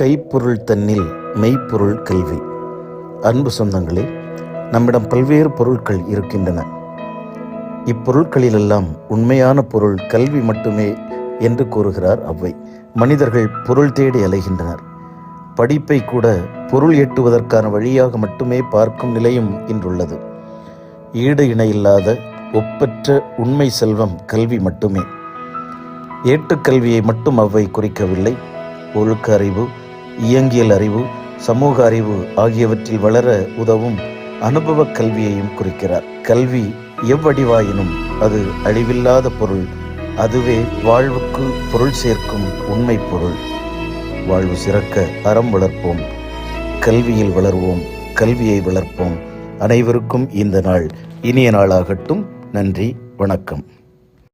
கைப்பொருள் தன்னில் மெய்ப்பொருள் கல்வி. அன்பு சொந்தங்களே நம்மிடம் பல்வேறு பொருட்கள் இருக்கின்றன. இப்பொருட்களிலெல்லாம் உண்மையான பொருள் கல்வி மட்டுமே என்று கூறுகிறார் அவ்வை. மனிதர்கள் பொருள் தேடி அலைகின்றனர். படிப்பை கூட பொருள் எட்டுவதற்கான வழியாக மட்டுமே பார்க்கும் நிலையும் இன்றுள்ளது. ஈடு இணையில்லாத ஒப்பற்ற உண்மை செல்வம் கல்வி மட்டுமே. ஏட்டுக்கல்வியை மட்டும் அவ்வை குறிக்கவில்லை. ஒழுக்க அறிவு இயங்கியல் அறிவு சமூக அறிவு ஆகியவற்றில் வளர உதவும் அனுபவக் கல்வியையும் குறிக்கிறார். கல்வி எவ்வடிவாயினும் அது அழிவில்லாத பொருள். அதுவே வாழ்வுக்கு பொருள் சேர்க்கும் உண்மை பொருள். வாழ்வு சிறக்க அறம் வளர்ப்போம். கல்வியில் வளர்வோம். கல்வியை வளர்ப்போம். அனைவருக்கும் இந்த நாள் இனிய நாளாகட்டும். நன்றி. வணக்கம்.